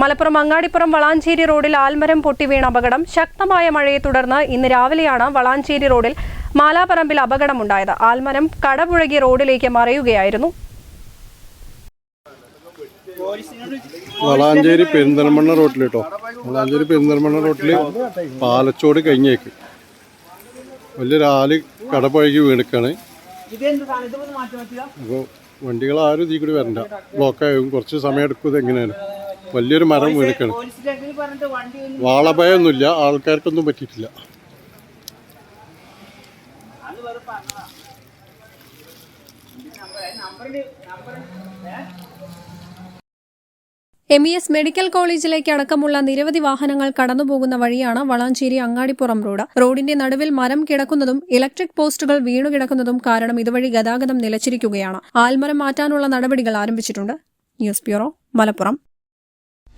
മലപ്പുറം അങ്ങാടിപ്പുറം വളാഞ്ചേരി റോഡിൽ ആൽമരം പൊട്ടി വീണ അപകടം. ശക്തമായ മഴയെ തുടർന്ന് ഇന്ന് രാവിലെയാണ് വളാഞ്ചേരി റോഡിൽ മാലാപറമ്പിൽ അപകടമുണ്ടായത്. ആൽമരം കടപുഴകി റോഡിലേക്ക് മറയുകയായിരുന്നു. വളാഞ്ചേരി പെരിന്തൽമണ്ണ റോട്ടിൽ കേട്ടോ വളാഞ്ചേരി പെരിന്തൽമണ്ണ റോട്ടിൽ പാലച്ചോട് കഴിഞ്ഞേക്ക്. വലിയൊരാൽ കടപഴകി വീണിക്കാണ്. അപ്പോൾ വണ്ടികൾ ആരും ഇതിൽ കൂടി വരണ്ട. ബ്ലോക്കായും കുറച്ച് സമയം എടുക്കും ഇത് എങ്ങനെയാണ് വലിയൊരു മരം വീണിക്കാണ് വാളഭയൊന്നുമില്ല ആൾക്കാർക്കൊന്നും പറ്റിയിട്ടില്ല. എം ഇ എസ് മെഡിക്കൽ കോളേജിലേക്ക് അടക്കമുള്ള നിരവധി വാഹനങ്ങൾ കടന്നുപോകുന്ന വഴിയാണ് വളാഞ്ചേരി അങ്ങാടിപ്പുറം റോഡ്. റോഡിന്റെ നടുവിൽ മരം കിടക്കുന്നതും ഇലക്ട്രിക് പോസ്റ്റുകൾ വീണുകിടക്കുന്നതും കാരണം ഇതുവഴി ഗതാഗതം നിലച്ചിരിക്കുകയാണ്. ആൽമരം മാറ്റാനുള്ള നടപടികൾ ആരംഭിച്ചിട്ടുണ്ട്. News bureau Malappuram.